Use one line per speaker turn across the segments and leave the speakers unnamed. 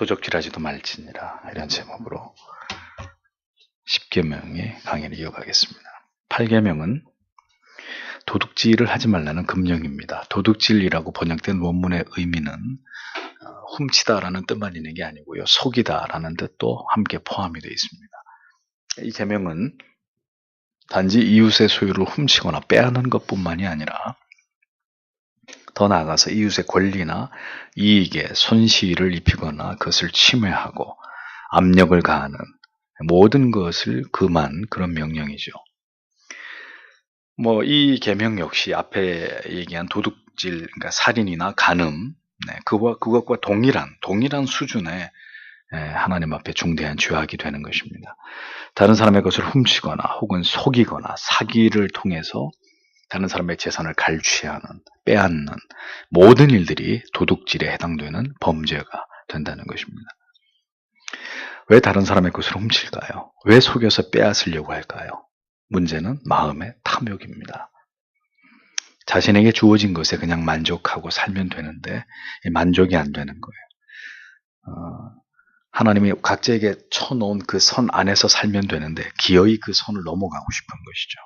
도적질하지도 말지니라 이런 제목으로 10계명의 강의를 이어가겠습니다. 8계명은 도둑질을 하지 말라는 금령입니다. 도둑질이라고 번역된 원문의 의미는 어, 훔치다라는 뜻만 있는 게 아니고요. 속이다라는 뜻도 함께 포함이 되어 있습니다. 이 계명은 단지 이웃의 소유를 훔치거나 빼앗는 것뿐만이 아니라 더 나아가서 이웃의 권리나 이익에 손실을 입히거나 그것을 침해하고 압력을 가하는 모든 것을 금한 그런 명령이죠. 뭐 이 계명 역시 앞에 얘기한 도둑질, 그러니까 살인이나 간음, 네, 그와 그것과 동일한 동일한 수준의 예, 하나님 앞에 중대한 죄악이 되는 것입니다. 다른 사람의 것을 훔치거나 혹은 속이거나 사기를 통해서 다른 사람의 재산을 갈취하는, 빼앗는 모든 일들이 도둑질에 해당되는 범죄가 된다는 것입니다. 왜 다른 사람의 것을 훔칠까요? 왜 속여서 빼앗으려고 할까요? 문제는 마음의 탐욕입니다. 자신에게 주어진 것에 그냥 만족하고 살면 되는데 만족이 안 되는 거예요. 어, 하나님이 각자에게 쳐놓은 그 선 안에서 살면 되는데 기어이 그 선을 넘어가고 싶은 것이죠.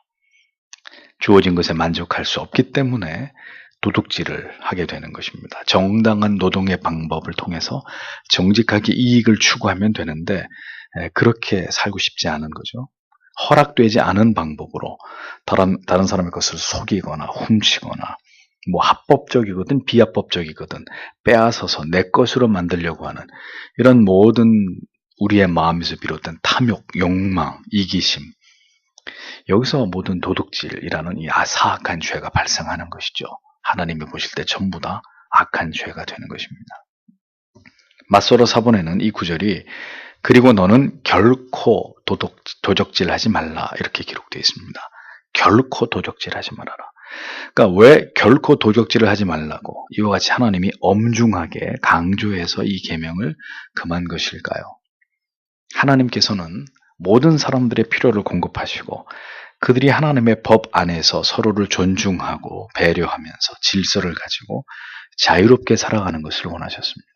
주어진 것에 만족할 수 없기 때문에 도둑질을 하게 되는 것입니다. 정당한 노동의 방법을 통해서 정직하게 이익을 추구하면 되는데 그렇게 살고 싶지 않은 거죠. 허락되지 않은 방법으로 다른, 다른 사람의 것을 속이거나 훔치거나 뭐 합법적이거든 비합법적이거든 빼앗아서 내 것으로 만들려고 하는 이런 모든 우리의 마음에서 비롯된 탐욕, 욕망, 이기심 여기서 모든 도둑질이라는 이 아사악한 죄가 발생하는 것이죠. 하나님이 보실 때 전부 다 악한 죄가 되는 것입니다. 맞서로 사본에는 이 구절이 그리고 너는 결코 도둑, 도적질하지 말라 이렇게 기록되어 있습니다. 결코 도적질하지 말아라. 그러니까 왜 결코 도적질을 하지 말라고 이와 같이 하나님이 엄중하게 강조해서 이 계명을 금한 것일까요? 하나님께서는 모든 사람들의 필요를 공급하시고 그들이 하나님의 법 안에서 서로를 존중하고 배려하면서 질서를 가지고 자유롭게 살아가는 것을 원하셨습니다.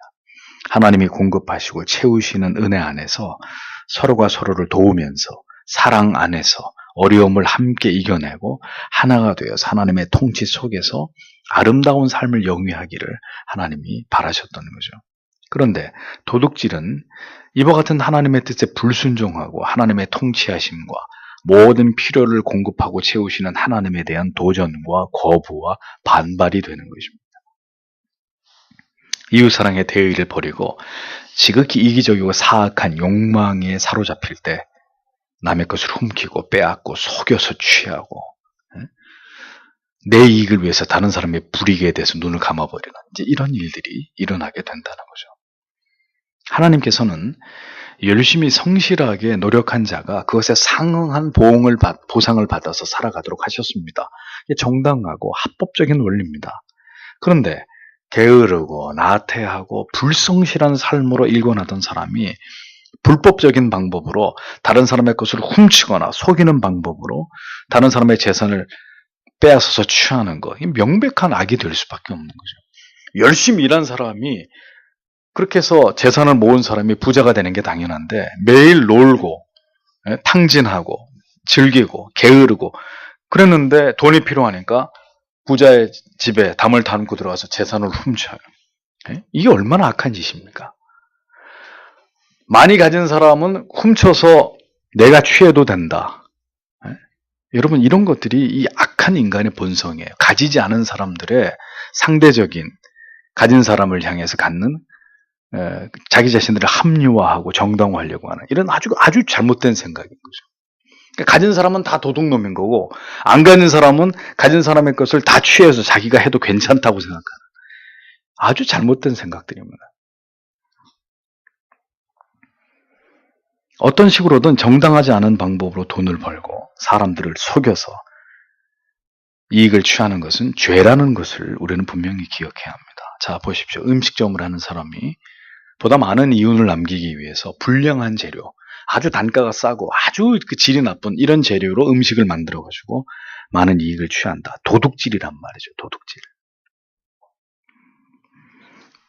하나님이 공급하시고 채우시는 은혜 안에서 서로가 서로를 도우면서 사랑 안에서 어려움을 함께 이겨내고 하나가 되어서 하나님의 통치 속에서 아름다운 삶을 영위하기를 하나님이 바라셨던 거죠. 그런데 도둑질은 이와 같은 하나님의 뜻에 불순종하고 하나님의 통치하심과 모든 필요를 공급하고 채우시는 하나님에 대한 도전과 거부와 반발이 되는 것입니다. 이웃사랑의 대의를 버리고 지극히 이기적이고 사악한 욕망에 사로잡힐 때 남의 것을 훔키고 빼앗고 속여서 취하고 내 이익을 위해서 다른 사람의 불이익에 대해서 눈을 감아버리는 이런 일들이 일어나게 된다는 거죠. 하나님께서는 열심히 성실하게 노력한 자가 그것에 상응한 보응을 받, 보상을 받아서 살아가도록 하셨습니다. 정당하고 합법적인 원리입니다. 그런데 게으르고 나태하고 불성실한 삶으로 일궈나던 사람이 불법적인 방법으로 다른 사람의 것을 훔치거나 속이는 방법으로 다른 사람의 재산을 빼앗아서 취하는 거, 명백한 악이 될 수밖에 없는 거죠. 열심히 일한 사람이 그렇게 해서 재산을 모은 사람이 부자가 되는 게 당연한데 매일 놀고 예, 탕진하고 즐기고 게으르고 그랬는데 돈이 필요하니까 부자의 집에 담을 담고 들어가서 재산을 훔쳐요. 예? 이게 얼마나 악한 짓입니까? 많이 가진 사람은 훔쳐서 내가 취해도 된다. 예? 여러분 이런 것들이 이 악한 인간의 본성이에요. 가지지 않은 사람들의 상대적인 가진 사람을 향해서 갖는 에, 자기 자신들을 합리화하고 정당화하려고 하는 이런 아주 아주 잘못된 생각인 거죠. 그러니까 가진 사람은 다 도둑놈인 거고 안 가진 사람은 가진 사람의 것을 다 취해서 자기가 해도 괜찮다고 생각하는 아주 잘못된 생각들입니다. 어떤 식으로든 정당하지 않은 방법으로 돈을 벌고 사람들을 속여서 이익을 취하는 것은 죄라는 것을 우리는 분명히 기억해야 합니다. 자, 보십시오. 음식점을 하는 사람이 보다 많은 이윤을 남기기 위해서 불량한 재료, 아주 단가가 싸고 아주 그 질이 나쁜 이런 재료로 음식을 만들어 가지고 많은 이익을 취한다. 도둑질이란 말이죠. 도둑질.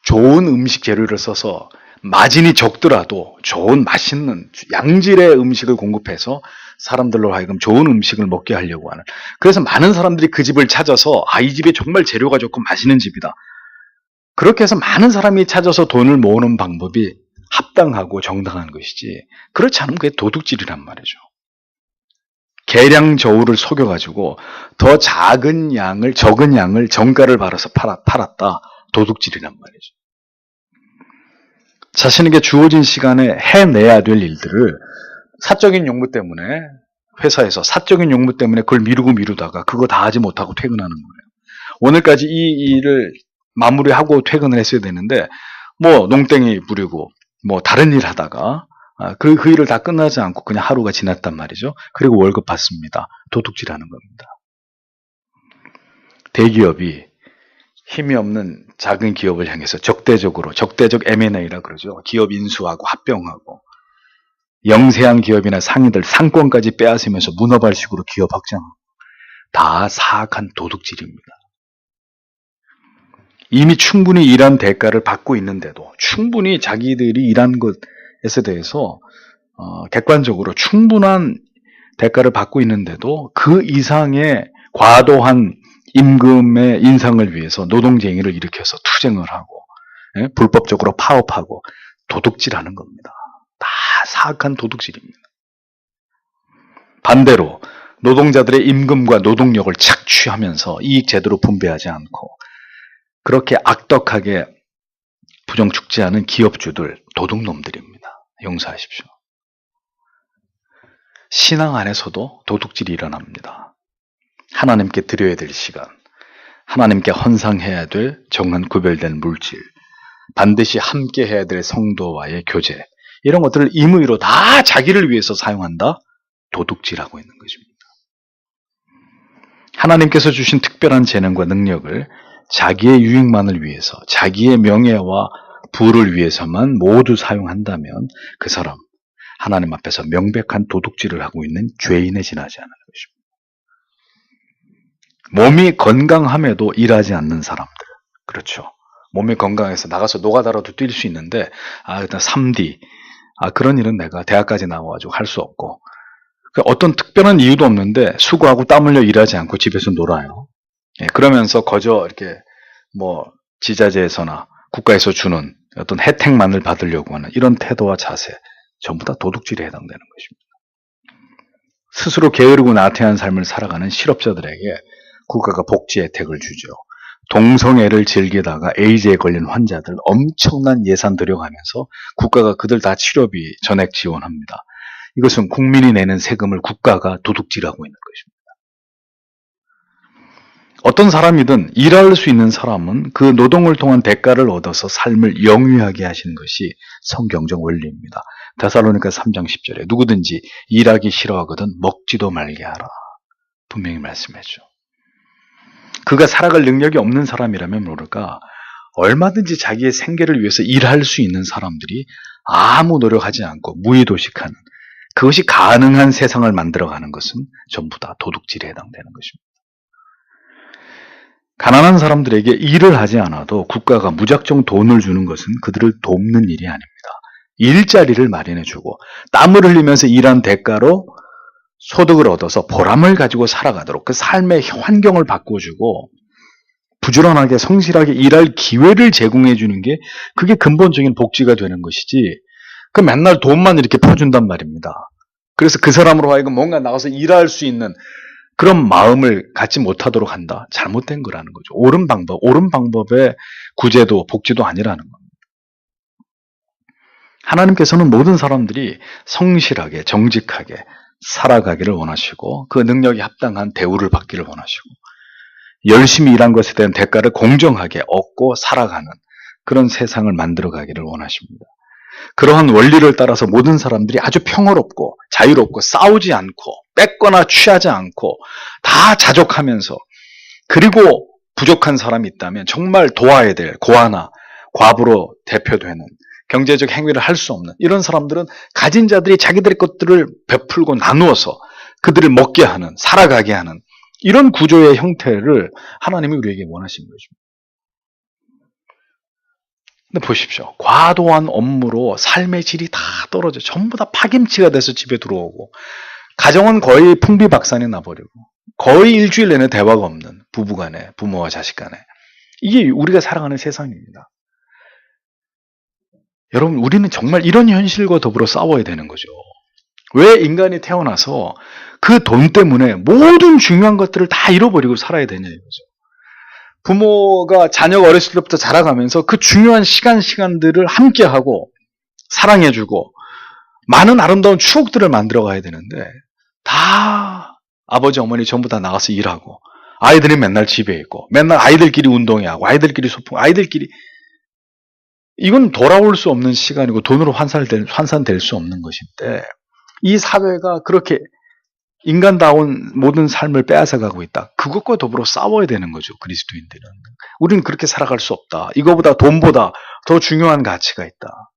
좋은 음식 재료를 써서 마진이 적더라도 좋은 맛있는 양질의 음식을 공급해서 사람들로 하여금 좋은 음식을 먹게 하려고 하는. 그래서 많은 사람들이 그 집을 찾아서 아, 이 집이 정말 재료가 좋고 맛있는 집이다. 그렇게 해서 많은 사람이 찾아서 돈을 모으는 방법이 합당하고 정당한 것이지. 그렇지 않으면 그게 도둑질이란 말이죠. 계량 저울을 속여가지고 더 작은 양을, 적은 양을 정가를 받아서 팔아, 팔았다. 도둑질이란 말이죠. 자신에게 주어진 시간에 해내야 될 일들을 사적인 용무 때문에 회사에서 사적인 용무 때문에 그걸 미루고 미루다가 그거 다 하지 못하고 퇴근하는 거예요. 오늘까지 이 일을 마무리하고 퇴근을 했어야 되는데 뭐 농땡이 부리고 뭐 다른 일 하다가 아, 그, 그 일을 다 끝나지 않고 그냥 하루가 지났단 말이죠. 그리고 월급 받습니다. 도둑질하는 겁니다. 대기업이 힘이 없는 작은 기업을 향해서 적대적으로 적대적 M&A라 그러죠. 기업 인수하고 합병하고 영세한 기업이나 상인들 상권까지 빼앗으면서 문어발식으로 기업 확장하고 다 사악한 도둑질입니다. 이미 충분히 일한 대가를 받고 있는데도 충분히 자기들이 일한 것에 대해서 어, 객관적으로 충분한 대가를 받고 있는데도 그 이상의 과도한 임금의 인상을 위해서 노동쟁이를 일으켜서 투쟁을 하고 예? 불법적으로 파업하고 도둑질하는 겁니다. 다 사악한 도둑질입니다. 반대로 노동자들의 임금과 노동력을 착취하면서 이익 제대로 분배하지 않고 그렇게 악덕하게 부정 축제하는 기업주들 도둑놈들입니다. 용서하십시오. 신앙 안에서도 도둑질이 일어납니다. 하나님께 드려야 될 시간, 하나님께 헌상해야 될 정한 구별된 물질, 반드시 함께 해야 될 성도와의 교제, 이런 것들을 임의로 다 자기를 위해서 사용한다? 도둑질하고 있는 것입니다. 하나님께서 주신 특별한 재능과 능력을 자기의 유익만을 위해서, 자기의 명예와 부를 위해서만 모두 사용한다면 그 사람, 하나님 앞에서 명백한 도둑질을 하고 있는 죄인에 지나지 않는 것입니다. 몸이 건강함에도 일하지 않는 사람들. 그렇죠. 몸이 건강해서 나가서 노가다라도 뛸 수 있는데, 아, 일단 3D. 아, 그런 일은 내가 대학까지 나와가지고 할 수 없고. 그 어떤 특별한 이유도 없는데, 수고하고 땀 흘려 일하지 않고 집에서 놀아요. 예, 그러면서 거저 이렇게 뭐, 지자체에서나 국가에서 주는 어떤 혜택만을 받으려고 하는 이런 태도와 자세. 전부 다 도둑질에 해당되는 것입니다. 스스로 게으르고 나태한 삶을 살아가는 실업자들에게 국가가 복지 혜택을 주죠. 동성애를 즐기다가 에이즈에 걸린 환자들 엄청난 예산 들여가면서 국가가 그들 다 치료비 전액 지원합니다. 이것은 국민이 내는 세금을 국가가 도둑질하고 있는 것입니다. 어떤 사람이든 일할 수 있는 사람은 그 노동을 통한 대가를 얻어서 삶을 영위하게 하시는 것이 성경적 원리입니다. 데살로니가 3장 10절에 누구든지 일하기 싫어하거든 먹지도 말게 하라. 분명히 말씀해줘. 그가 살아갈 능력이 없는 사람이라면 모를까 얼마든지 자기의 생계를 위해서 일할 수 있는 사람들이 아무 노력하지 않고 무의도식하는 그것이 가능한 세상을 만들어가는 것은 전부 다 도둑질에 해당되는 것입니다. 가난한 사람들에게 일을 하지 않아도 국가가 무작정 돈을 주는 것은 그들을 돕는 일이 아닙니다. 일자리를 마련해주고 땀을 흘리면서 일한 대가로 소득을 얻어서 보람을 가지고 살아가도록 그 삶의 환경을 바꿔주고 부지런하게 성실하게 일할 기회를 제공해 주는 게 그게 근본적인 복지가 되는 것이지 그 맨날 돈만 이렇게 퍼준단 말입니다. 그래서 그 사람으로 하여금 뭔가 나가서 일할 수 있는 그런 마음을 갖지 못하도록 한다. 잘못된 거라는 거죠. 옳은 방법, 옳은 방법의 구제도 복지도 아니라는 겁니다. 하나님께서는 모든 사람들이 성실하게, 정직하게 살아가기를 원하시고 그 능력이 합당한 대우를 받기를 원하시고 열심히 일한 것에 대한 대가를 공정하게 얻고 살아가는 그런 세상을 만들어 가기를 원하십니다. 그러한 원리를 따라서 모든 사람들이 아주 평화롭고 자유롭고 싸우지 않고 뺏거나 취하지 않고 다 자족하면서 그리고 부족한 사람이 있다면 정말 도와야 될 고아나 과부로 대표되는 경제적 행위를 할 수 없는 이런 사람들은 가진 자들이 자기들의 것들을 베풀고 나누어서 그들을 먹게 하는 살아가게 하는 이런 구조의 형태를 하나님이 우리에게 원하신 것입니다. 근데 보십시오. 과도한 업무로 삶의 질이 다 떨어져. 전부 다 파김치가 돼서 집에 들어오고, 가정은 거의 풍비박산이 나버리고, 거의 일주일 내내 대화가 없는 부부 간에, 부모와 자식 간에. 이게 우리가 살아가는 세상입니다. 여러분, 우리는 정말 이런 현실과 더불어 싸워야 되는 거죠. 왜 인간이 태어나서 그 돈 때문에 모든 중요한 것들을 다 잃어버리고 살아야 되냐 이거죠. 부모가 자녀가 어렸을 때부터 자라가면서 그 중요한 시간 시간들을 함께 하고 사랑해주고 많은 아름다운 추억들을 만들어 가야 되는데 다 아버지 어머니 전부 다 나가서 일하고 아이들이 맨날 집에 있고 맨날 아이들끼리 운동회 하고 아이들끼리 소풍 아이들끼리 이건 돌아올 수 없는 시간이고 돈으로 환산될, 환산될 수 없는 것인데 이 사회가 그렇게 인간다운 모든 삶을 빼앗아가고 있다. 그것과 더불어 싸워야 되는 거죠. 그리스도인들은. 우리는 그렇게 살아갈 수 없다. 이거보다 돈보다 더 중요한 가치가 있다.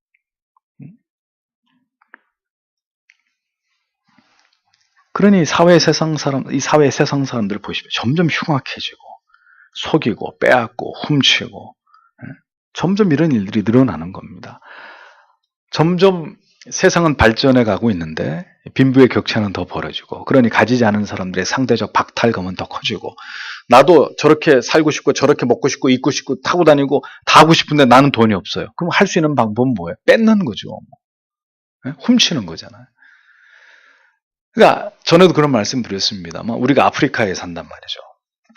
그러니 사회 세상 사람, 이 사회 세상 사람들을 보시면 점점 흉악해지고, 속이고, 빼앗고, 훔치고, 점점 이런 일들이 늘어나는 겁니다. 점점 세상은 발전해 가고 있는데 빈부의 격차는 더 벌어지고 그러니 가지지 않은 사람들의 상대적 박탈감은 더 커지고 나도 저렇게 살고 싶고 저렇게 먹고 싶고 입고 싶고 타고 다니고 다 하고 싶은데 나는 돈이 없어요. 그럼 할 수 있는 방법은 뭐예요? 뺏는 거죠. 네? 훔치는 거잖아요. 그러니까 전에도 그런 말씀 드렸습니다만 우리가 아프리카에 산단 말이죠.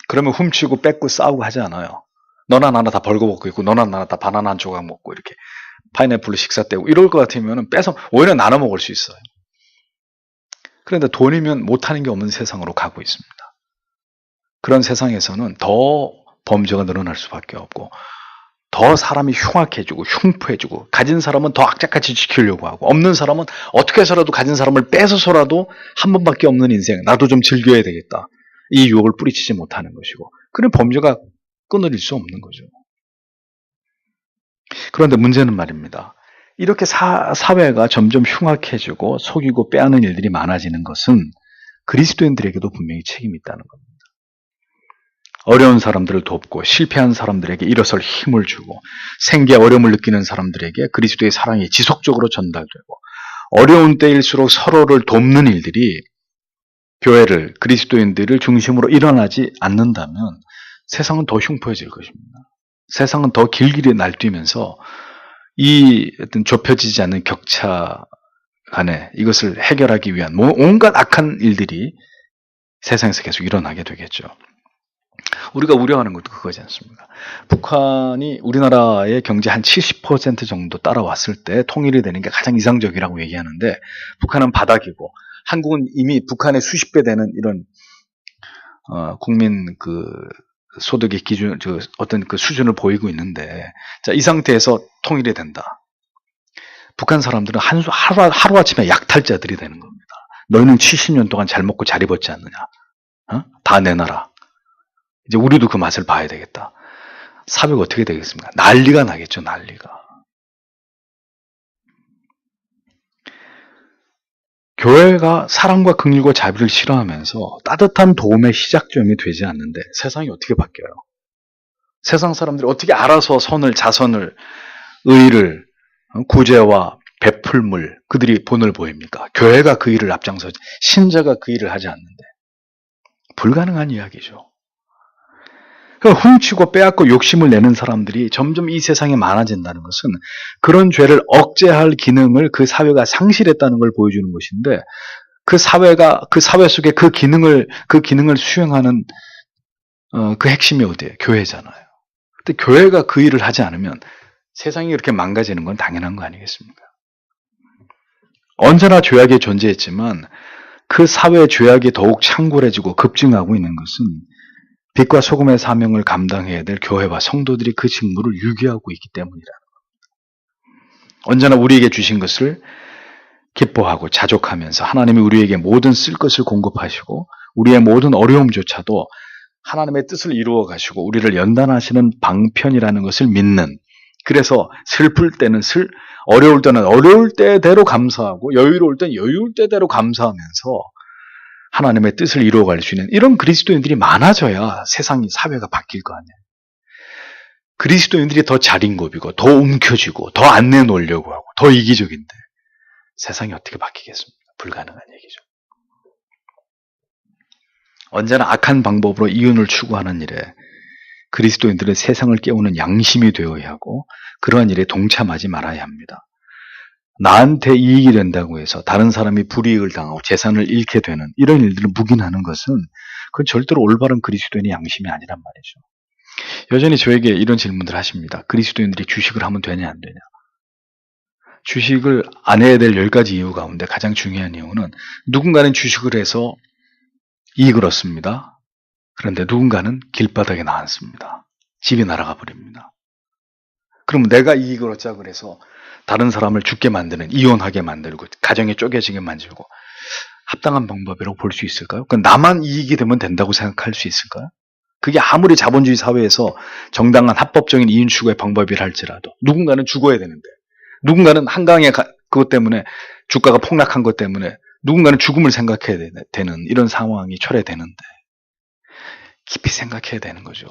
그러면 훔치고 뺏고 싸우고 하지 않아요. 너나 나나 다 벌거벗고 있고 너나 나나 다 바나나 한 조각 먹고 이렇게 파인애플로 식사 때고 이럴 것 같으면 빼서 오히려 나눠 먹을 수 있어요. 그런데 돈이면 못하는 게 없는 세상으로 가고 있습니다. 그런 세상에서는 더 범죄가 늘어날 수밖에 없고 더 사람이 흉악해지고 흉포해지고 가진 사람은 더 악착같이 지키려고 하고 없는 사람은 어떻게 해서라도 가진 사람을 뺏어서라도 한 번밖에 없는 인생 나도 좀 즐겨야 되겠다. 이 유혹을 뿌리치지 못하는 것이고 그런 범죄가 끊어질 수 없는 거죠. 그런데 문제는 말입니다. 이렇게 사, 사회가 점점 흉악해지고 속이고 빼앗는 일들이 많아지는 것은 그리스도인들에게도 분명히 책임이 있다는 겁니다. 어려운 사람들을 돕고 실패한 사람들에게 일어설 힘을 주고 생계 어려움을 느끼는 사람들에게 그리스도의 사랑이 지속적으로 전달되고 어려운 때일수록 서로를 돕는 일들이 교회를 그리스도인들을 중심으로 일어나지 않는다면 세상은 더 흉포해질 것입니다. 세상은 더 길길이 날뛰면서 이 어떤 좁혀지지 않는 격차 간에 이것을 해결하기 위한 온갖 악한 일들이 세상에서 계속 일어나게 되겠죠. 우리가 우려하는 것도 그거지 않습니까? 북한이 우리나라의 경제 한 70% 정도 따라왔을 때 통일이 되는 게 가장 이상적이라고 얘기하는데 북한은 바닥이고 한국은 이미 북한의 수십 배 되는 이런 어, 국민 그 소득의 기준, 저 어떤 그 수준을 보이고 있는데, 자, 이 상태에서 통일이 된다. 북한 사람들은 한, 하루, 하루아침에 약탈자들이 되는 겁니다. 너희는 70년 동안 잘 먹고 잘 입었지 않느냐. 어? 다 내놔라. 이제 우리도 그 맛을 봐야 되겠다. 사회가 어떻게 되겠습니까? 난리가 나겠죠, 난리가. 교회가 사랑과 긍휼과 자비를 실어하면서 따뜻한 도움의 시작점이 되지 않는데 세상이 어떻게 바뀌어요? 세상 사람들이 어떻게 알아서 선을, 자선을, 의를, 어, 구제와 베풀물, 그들이 본을 보입니까? 교회가 그 일을 앞장서, 신자가 그 일을 하지 않는데. 불가능한 이야기죠. 훔치고 빼앗고 욕심을 내는 사람들이 점점 이 세상에 많아진다는 것은 그런 죄를 억제할 기능을 그 사회가 상실했다는 걸 보여주는 것인데 그 사회가 그 사회 속에 그 기능을 그 기능을 수행하는 어, 그 핵심이 어디예요? 교회잖아요. 근데 교회가 그 일을 하지 않으면 세상이 이렇게 망가지는 건 당연한 거 아니겠습니까? 언제나 죄악이 존재했지만 그 사회의 죄악이 더욱 창궐해지고 급증하고 있는 것은 빛과 소금의 사명을 감당해야 될 교회와 성도들이 그 직무를 유기하고 있기 때문이라는 겁니다. 언제나 우리에게 주신 것을 기뻐하고 자족하면서 하나님이 우리에게 모든 쓸 것을 공급하시고 우리의 모든 어려움조차도 하나님의 뜻을 이루어 가시고 우리를 연단하시는 방편이라는 것을 믿는 그래서 슬플 때는 슬 어려울 때는 어려울 때대로 감사하고 여유로울 때는 여유로울 때대로 감사하면서 하나님의 뜻을 이루어갈 수 있는 이런 그리스도인들이 많아져야 세상이 사회가 바뀔 거 아니에요. 그리스도인들이 더 자린고비고 더 움켜쥐고 더 안 내놓으려고 하고 더 이기적인데 세상이 어떻게 바뀌겠습니까? 불가능한 얘기죠. 언제나 악한 방법으로 이윤을 추구하는 일에 그리스도인들은 세상을 깨우는 양심이 되어야 하고 그러한 일에 동참하지 말아야 합니다. 나한테 이익이 된다고 해서 다른 사람이 불이익을 당하고 재산을 잃게 되는 이런 일들을 묵인하는 것은 그건 절대로 올바른 그리스도인의 양심이 아니란 말이죠. 여전히 저에게 이런 질문들 하십니다. 그리스도인들이 주식을 하면 되냐 안 되냐. 주식을 안 해야 될 10가지 이유 가운데 가장 중요한 이유는 누군가는 주식을 해서 이익을 얻습니다. 그런데 누군가는 길바닥에 나앉습니다. 집이 날아가 버립니다. 그럼 내가 이익을 얻자 그래서 다른 사람을 죽게 만드는, 이혼하게 만들고, 가정이 쪼개지게 만들고, 합당한 방법이라고 볼 수 있을까요? 그 나만 이익이 되면 된다고 생각할 수 있을까요? 그게 아무리 자본주의 사회에서 정당한 합법적인 이윤 추구의 방법이라 할지라도 누군가는 죽어야 되는데 누군가는 한강에 가, 그것 때문에 주가가 폭락한 것 때문에 누군가는 죽음을 생각해야 되는 이런 상황이 철회되는데 깊이 생각해야 되는 거죠.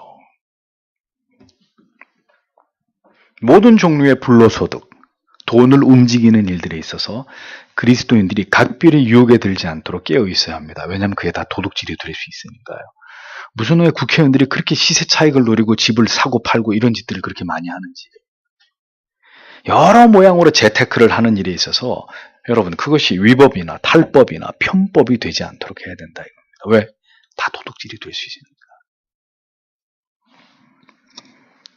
모든 종류의 불로소득, 돈을 움직이는 일들에 있어서 그리스도인들이 각별의 유혹에 들지 않도록 깨어 있어야 합니다. 왜냐하면 그게 다 도둑질이 될 수 있으니까요. 무슨 왜 국회의원들이 그렇게 시세 차익을 노리고 집을 사고 팔고 이런 짓들을 그렇게 많이 하는지. 여러 모양으로 재테크를 하는 일에 있어서 여러분 그것이 위법이나 탈법이나 편법이 되지 않도록 해야 된다 이겁니다. 왜? 다 도둑질이 될 수 있으니까.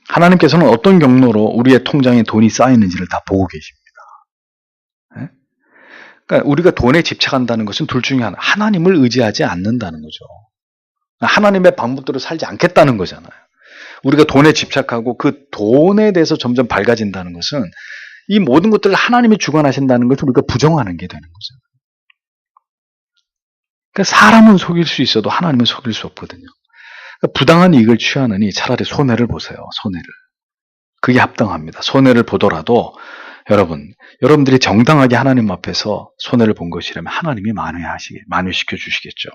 하나님께서는 어떤 경로로 우리의 통장에 돈이 쌓이는지를 다 보고 계십니다. 네? 그러니까 우리가 돈에 집착한다는 것은 둘 중에 하나, 하나님을 의지하지 않는다는 거죠. 하나님의 방법대로 살지 않겠다는 거잖아요. 우리가 돈에 집착하고 그 돈에 대해서 점점 밝아진다는 것은 이 모든 것들을 하나님이 주관하신다는 것을 우리가 부정하는 게 되는 거잖아요. 그러니까 사람은 속일 수 있어도 하나님은 속일 수 없거든요. 그러니까 부당한 이익을 취하느니 차라리 손해를 보세요. 손해를. 그게 합당합니다. 손해를 보더라도 여러분, 여러분들이 정당하게 하나님 앞에서 손해를 본 것이라면 하나님이 만회하시게, 만회시켜 주시겠죠.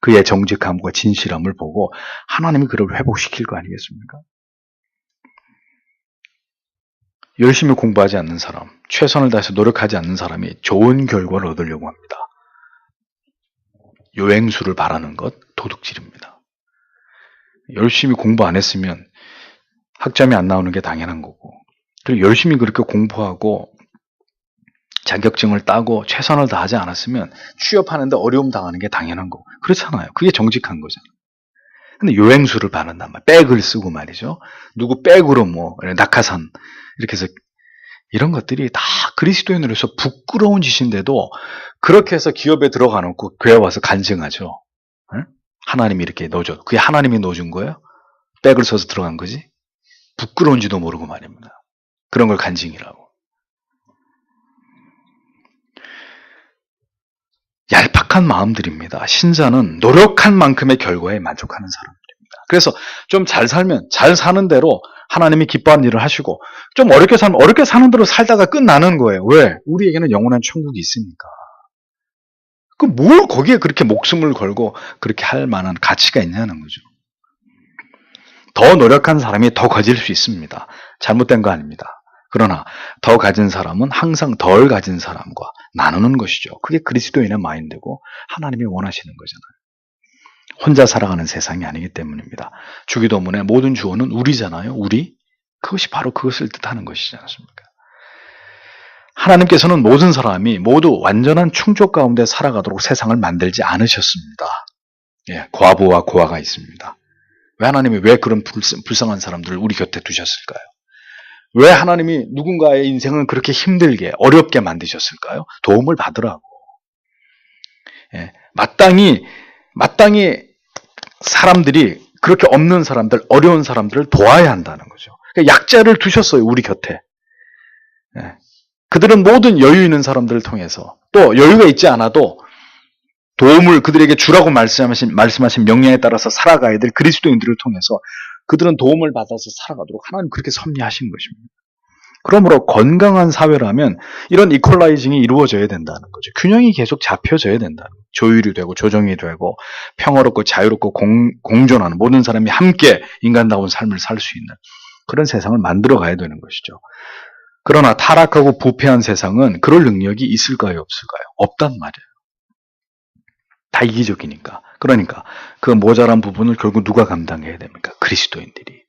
그의 정직함과 진실함을 보고 하나님이 그를 회복시킬 거 아니겠습니까? 열심히 공부하지 않는 사람, 최선을 다해서 노력하지 않는 사람이 좋은 결과를 얻으려고 합니다. 요행수를 바라는 것 도둑질입니다. 열심히 공부 안 했으면 학점이 안 나오는 게 당연한 거고, 그리고 열심히 그렇게 공부하고 자격증을 따고 최선을 다하지 않았으면 취업하는데 어려움 당하는 게 당연한 거고, 그렇잖아요. 그게 정직한 거잖아요. 근데 요행수를 바른단 말이에요. 백을 쓰고 말이죠. 누구 백으로 뭐, 낙하산, 이렇게 해서 이런 것들이 다 그리스도인으로서 부끄러운 짓인데도 그렇게 해서 기업에 들어가 놓고 교회 와서 간증하죠. 응? 하나님이 이렇게 넣어줘. 그게 하나님이 넣어준 거예요? 백을 써서 들어간 거지? 부끄러운지도 모르고 말입니다. 그런 걸 간증이라고. 얄팍한 마음들입니다. 신자는 노력한 만큼의 결과에 만족하는 사람들입니다. 그래서 좀 잘 살면 잘 사는 대로 하나님이 기뻐하는 일을 하시고 좀 어렵게 살면 어렵게 사는 대로 살다가 끝나는 거예요. 왜? 우리에게는 영원한 천국이 있으니까. 그 뭘 거기에 그렇게 목숨을 걸고 그렇게 할 만한 가치가 있냐는 거죠. 더 노력한 사람이 더 가질 수 있습니다. 잘못된 거 아닙니다. 그러나 더 가진 사람은 항상 덜 가진 사람과 나누는 것이죠. 그게 그리스도인의 마인드고 하나님이 원하시는 거잖아요. 혼자 살아가는 세상이 아니기 때문입니다. 주기도문의 모든 주어는 우리잖아요. 우리. 그것이 바로 그것을 뜻하는 것이지 않습니까? 하나님께서는 모든 사람이 모두 완전한 충족 가운데 살아가도록 세상을 만들지 않으셨습니다. 예, 과부와 고아가 있습니다. 왜 하나님이 왜 그런 불쌍한 사람들을 우리 곁에 두셨을까요? 왜 하나님이 누군가의 인생을 그렇게 힘들게 어렵게 만드셨을까요? 도움을 받으라고. 예, 마땅히 마땅히 사람들이 그렇게 없는 사람들, 어려운 사람들을 도와야 한다는 거죠. 그러니까 약자를 두셨어요 우리 곁에. 예, 그들은 모든 여유 있는 사람들을 통해서 또 여유가 있지 않아도 도움을 그들에게 주라고 말씀하신, 말씀하신 명령에 따라서 살아가야 될 그리스도인들을 통해서 그들은 도움을 받아서 살아가도록 하나님 그렇게 섭리하신 것입니다. 그러므로 건강한 사회라면 이런 이퀄라이징이 이루어져야 된다는 거죠. 균형이 계속 잡혀져야 된다는 거죠. 조율이 되고 조정이 되고 평화롭고 자유롭고 공, 공존하는 모든 사람이 함께 인간다운 삶을 살 수 있는 그런 세상을 만들어 가야 되는 것이죠. 그러나 타락하고 부패한 세상은 그럴 능력이 있을까요, 없을까요? 없단 말이에요. 다 이기적이니까. 그러니까 그 모자란 부분을 결국 누가 감당해야 됩니까? 그리스도인들이.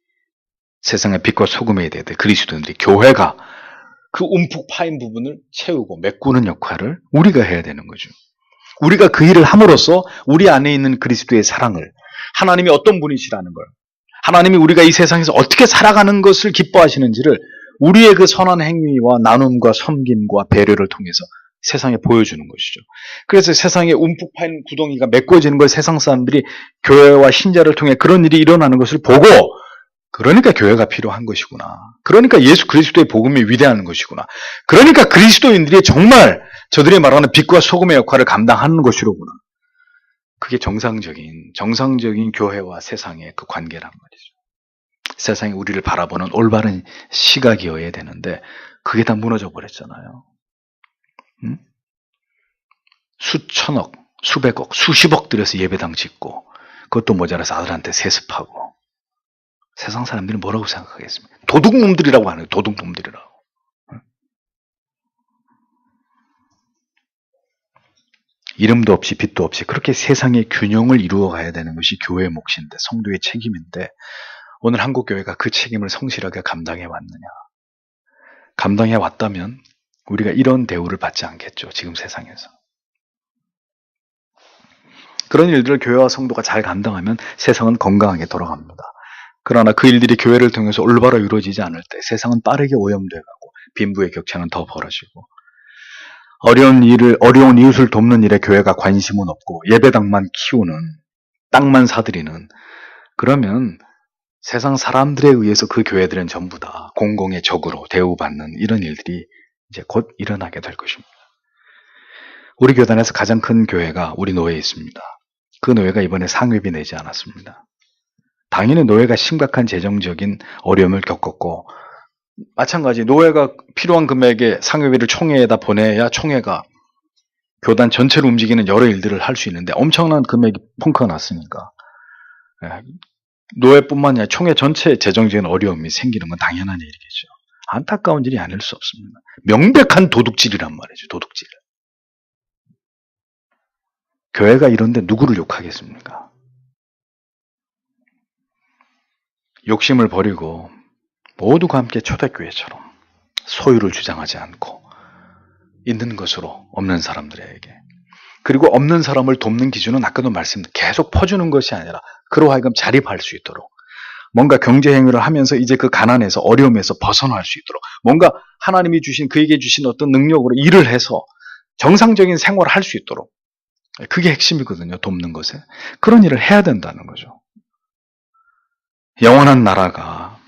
세상의 빛과 소금에 대해 그리스도인들이 교회가 그 움푹 파인 부분을 채우고 메꾸는 역할을 우리가 해야 되는 거죠. 우리가 그 일을 함으로써 우리 안에 있는 그리스도의 사랑을 하나님이 어떤 분이시라는 걸 하나님이 우리가 이 세상에서 어떻게 살아가는 것을 기뻐하시는지를 우리의 그 선한 행위와 나눔과 섬김과 배려를 통해서 세상에 보여주는 것이죠. 그래서 세상에 움푹 파인 구덩이가 메꿔지는 걸 세상 사람들이 교회와 신자를 통해 그런 일이 일어나는 것을 보고 그러니까 교회가 필요한 것이구나. 그러니까 예수 그리스도의 복음이 위대한 것이구나. 그러니까 그리스도인들이 정말 저들이 말하는 빛과 소금의 역할을 감당하는 것이로구나. 그게 정상적인 정상적인 교회와 세상의 그 관계란 말이죠. 세상이 우리를 바라보는 올바른 시각이어야 되는데 그게 다 무너져 버렸잖아요. 응? 수천억, 수백억, 수십억 들여서 예배당 짓고 그것도 모자라서 아들한테 세습하고 세상 사람들이 뭐라고 생각하겠습니까? 도둑놈들이라고 하는 도둑놈들이라고. 이름도 없이 빛도 없이 그렇게 세상의 균형을 이루어 가야 되는 것이 교회의 몫인데 성도의 책임인데 오늘 한국 교회가 그 책임을 성실하게 감당해 왔느냐? 감당해 왔다면 우리가 이런 대우를 받지 않겠죠. 지금 세상에서. 그런 일들을 교회와 성도가 잘 감당하면 세상은 건강하게 돌아갑니다. 그러나 그 일들이 교회를 통해서 올바로 이루어지지 않을 때 세상은 빠르게 오염돼 가고 빈부의 격차는 더 벌어지고 어려운 일을 어려운 이웃을 돕는 일에 교회가 관심은 없고 예배당만 키우는 땅만 사들이는 그러면 세상 사람들에 의해서 그 교회들은 전부 다 공공의 적으로 대우받는 이런 일들이 이제 곧 일어나게 될 것입니다. 우리 교단에서 가장 큰 교회가 우리 노예에 있습니다. 그 노예가 이번에 상회비 내지 않았습니다. 당연히 노예가 심각한 재정적인 어려움을 겪었고 마찬가지 노예가 필요한 금액의 상회비를 총회에다 보내야 총회가 교단 전체를 움직이는 여러 일들을 할 수 있는데 엄청난 금액이 펑크가 났으니까 예, 노예뿐만 아니라 총회 전체 재정적인 어려움이 생기는 건 당연한 일이겠죠. 안타까운 일이 아닐 수 없습니다. 명백한 도둑질이란 말이죠. 도둑질. 교회가 이런데 누구를 욕하겠습니까? 욕심을 버리고 모두가 함께 초대교회처럼 소유를 주장하지 않고 있는 것으로 없는 사람들에게 그리고 없는 사람을 돕는 기준은 아까도 말씀드린 계속 퍼주는 것이 아니라 그로 하여금 자립할 수 있도록 뭔가 경제 행위를 하면서 이제 그 가난에서 어려움에서 벗어날 수 있도록 뭔가 하나님이 주신 그에게 주신 어떤 능력으로 일을 해서 정상적인 생활을 할 수 있도록 그게 핵심이거든요. 돕는 것에 그런 일을 해야 된다는 거죠. 영원한 나라가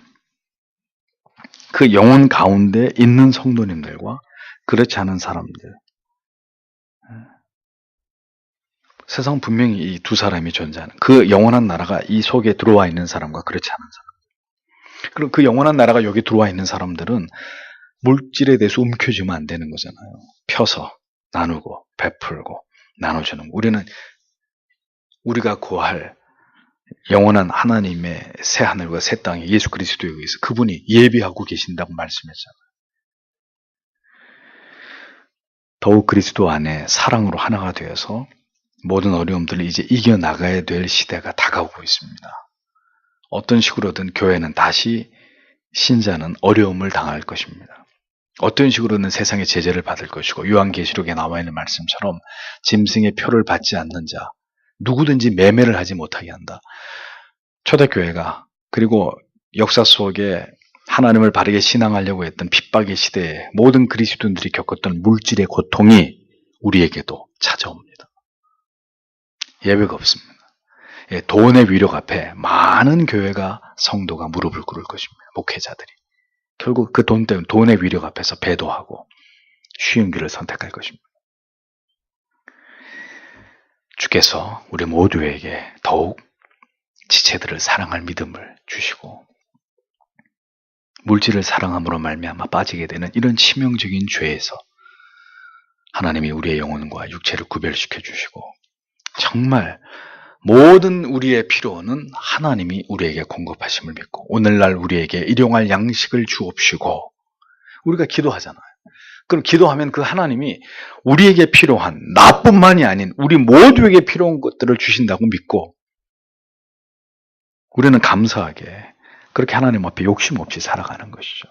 그 영혼 가운데 있는 성도님들과 그렇지 않은 사람들. 세상 분명히 이 두 사람이 존재하는 그 영원한 나라가 이 속에 들어와 있는 사람과 그렇지 않은 사람. 그리고 그 영원한 나라가 여기 들어와 있는 사람들은 물질에 대해서 움켜쥐면 안 되는 거잖아요. 펴서 나누고 베풀고 나눠주는 우리는 우리가 구할 영원한 하나님의 새 하늘과 새 땅에 예수 그리스도에 의해서 그분이 예비하고 계신다고 말씀했잖아요. 더욱 그리스도 안에 사랑으로 하나가 되어서 모든 어려움들을 이제 이겨나가야 될 시대가 다가오고 있습니다. 어떤 식으로든 교회는 다시 신자는 어려움을 당할 것입니다. 어떤 식으로든 세상의 제재를 받을 것이고 요한계시록에 나와 있는 말씀처럼 짐승의 표를 받지 않는 자 누구든지 매매를 하지 못하게 한다. 초대교회가 그리고 역사 속에 하나님을 바르게 신앙하려고 했던 핍박의 시대에 모든 그리스도인들이 겪었던 물질의 고통이 우리에게도 찾아옵니다. 예외가 없습니다. 예, 돈의 위력 앞에 많은 교회가 성도가 무릎을 꿇을 것입니다. 목회자들이. 결국 그 돈 때문에 돈의 위력 앞에서 배도하고 쉬운 길을 선택할 것입니다. 주께서 우리 모두에게 더욱 지체들을 사랑할 믿음을 주시고 물질을 사랑함으로 말미암아 빠지게 되는 이런 치명적인 죄에서 하나님이 우리의 영혼과 육체를 구별시켜 주시고 정말 모든 우리의 필요는 하나님이 우리에게 공급하심을 믿고 오늘날 우리에게 일용할 양식을 주옵시고 우리가 기도하잖아요. 그럼 기도하면 그 하나님이 우리에게 필요한 나뿐만이 아닌 우리 모두에게 필요한 것들을 주신다고 믿고 우리는 감사하게 그렇게 하나님 앞에 욕심 없이 살아가는 것이죠.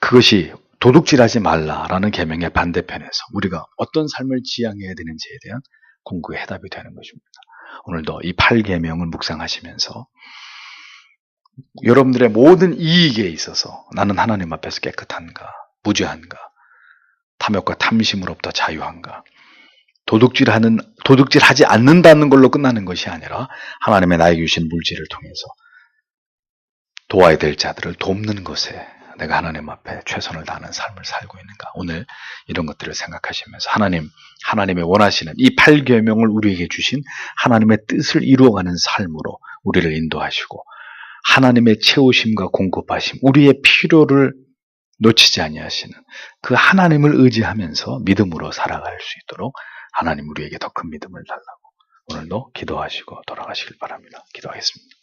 그것이 도둑질하지 말라라는 계명의 반대편에서 우리가 어떤 삶을 지향해야 되는지에 대한 공부의 해답이 되는 것입니다. 오늘도 이 8계명을 묵상하시면서 여러분들의 모든 이익에 있어서 나는 하나님 앞에서 깨끗한가, 무죄한가, 탐욕과 탐심으로부터 자유한가, 도둑질하는 도둑질하지 않는다는 걸로 끝나는 것이 아니라 하나님의 나에게 주신 물질을 통해서 도와야 될 자들을 돕는 것에 내가 하나님 앞에 최선을 다하는 삶을 살고 있는가? 오늘 이런 것들을 생각하시면서 하나님, 하나님의 원하시는 이 8계명을 우리에게 주신 하나님의 뜻을 이루어가는 삶으로 우리를 인도하시고 하나님의 채우심과 공급하심, 우리의 필요를 놓치지 아니하시는 그 하나님을 의지하면서 믿음으로 살아갈 수 있도록 하나님 우리에게 더 큰 믿음을 달라고 오늘도 기도하시고 돌아가시길 바랍니다. 기도하겠습니다.